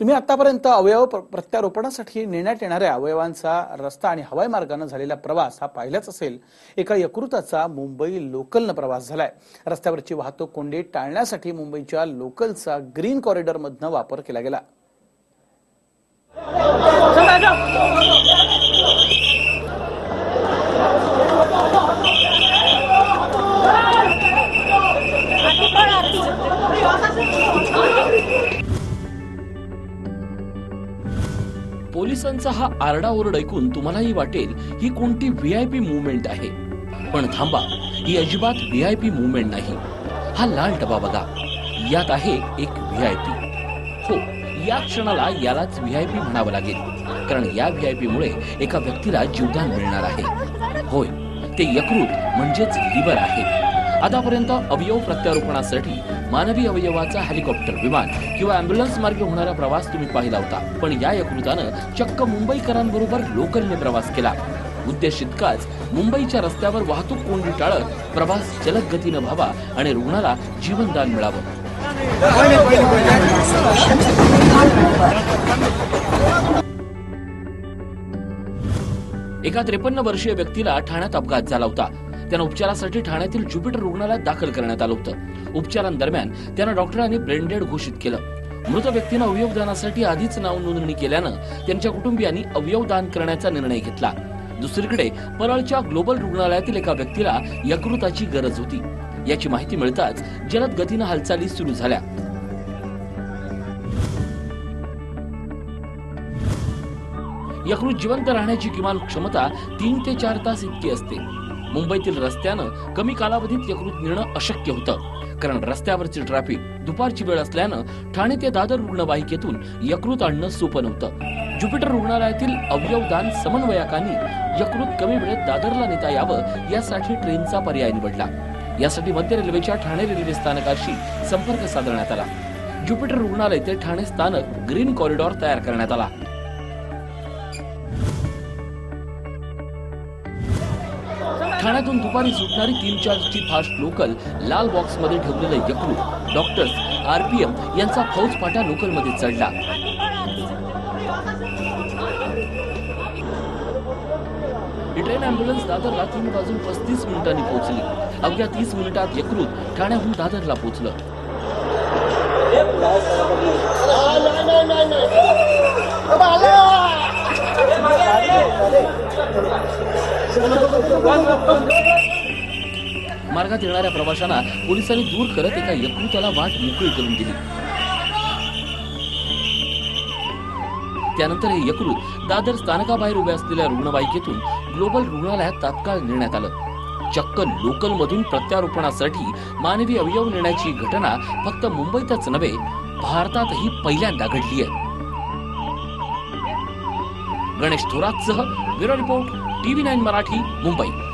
तुम्ही आतापर्यंत अवयव प्रत्यारोपणासाठी नेण्यात येणाऱ्या अवयवांचा रस्ता आणि हवाई मार्गानं झालेला प्रवास हा पाहिलाच असेल. एका यकृताचा मुंबई लोकलनं प्रवास झालाय. रस्त्यावरची वाहतूक कोंडी टाळण्यासाठी मुंबईच्या लोकलचा ग्रीन कॉरिडॉरमधनं वापर केला गेला. पोलिसांचा हा आरडाओरड ऐकून तुम्हालाही वाटेल ही कोणती व्ही आय पी मुवमेंट आहे. पण थांबा ही अजिबात व्ही आय पी मुवमेंट नाही. हा लाल डबा बघा. यात आहे एक व्ही आय पी हो या क्षणाला यालाच व्ही आय पी म्हणावं लागेल. कारण या व्ही आय पी मुळे एका व्यक्तीला जीवदान मिळणार आहे. होय ते यकृत म्हणजेच लिव्हर आहे. आतापर्यंत अवयव प्रत्यारोपणासाठी मानवी अवयवाचा हेलिकॉप्टर विमान किंवा अँब्युलन्स मार्गे होणारा प्रवास तुम्ही पाहिला होता. पण या यकृतानं चक्क मुंबईकरांबरोबर लोकलने प्रवास केला. उद्देश इतकाच मुंबईच्या रस्त्यावर वाहतूक कोंडी टाळत प्रवास जलद गतीनं व्हावा आणि रुग्णाला जीवनदान मिळावं. एका त्रेपन्न वर्षीय व्यक्तीला ठाण्यात अपघात झाला होता. त्यांना उपचारासाठी ठाण्यातील ज्युपिटर रुग्णालयात दाखल करण्यात आलं होतं. उपचारांदरम्यान त्यांना डॉक्टरांनी ब्रेंडेड घोषित केलं. मृत व्यक्तीनं अवयवदानासाठी आधीच नाव नोंदणी केल्यानं त्यांच्या कुटुंबियांनी अवयवदान करण्याचा निर्णय घेतला. दुसरीकडे परळच्या ग्लोबल रुग्णालयातील एका व्यक्तीला यकृताची गरज होती. याची माहिती मिळताच जलद गतीनं हालचाली सुरू झाल्या. यकृत जिवंत राहण्याची किमान क्षमता तीन ते चार तास इतकी असते. मुंबईतील रस्त्यानं कमी कालावधीत यकृत नेणं अशक्य होतं. कारण रस्त्यावरची ट्रॅफिक दुपारची वेळ असल्यानं ठाणे ते दादर रुग्णवाहिकेतून यकृत आणणं सोपं नव्हतं. ज्युपिटर रुग्णालयातील अवयवदान समन्वयकांनी यकृत कमी वेळेत दादरला नेता यावं यासाठी ट्रेनचा पर्याय निवडला. यासाठी मध्य रेल्वेच्या ठाणे रेल्वे स्थानकाशी संपर्क साधण्यात आला. ज्युपिटर रुग्णालय ते ठाणे स्थानक ग्रीन कॉरिडॉर तयार करण्यात आला. ठाण्यातून दुपारी सुटणारी तीन चारची फास्ट लोकल लाल बॉक्समध्ये ठेवलेलं यकृत डॉक्टर्स आरपीएम यांचा फौजफाटा लोकलमध्ये चढला ही ट्रेन अँब्युलन्स दादरला तीन वाजून पस्तीस मिनिटांनी पोहोचली अवघ्या तीस मिनिटात यकृत ठाण्याहून दादरला पोहोचलं मार्गात येणाऱ्या प्रवाशांना पोलिसांनी दूर करत एका यकृताला वाट मोकळी करून दिली. त्यानंतर हे यकृत दादर स्थानकाबाहेर उभ्या असलेल्या रुग्णवाहिकेतून ग्लोबल रुग्णालयात तात्काळ नेण्यात आलं. चक्क लोकल मधून प्रत्यारोपणासाठी मानवी अवयव नेण्याची घटना फक्त मुंबईतच नव्हे भारतातही पहिल्यांदा घडली आहे. Ganesh थोरातसह bureau report TV nine Marathi Mumbai.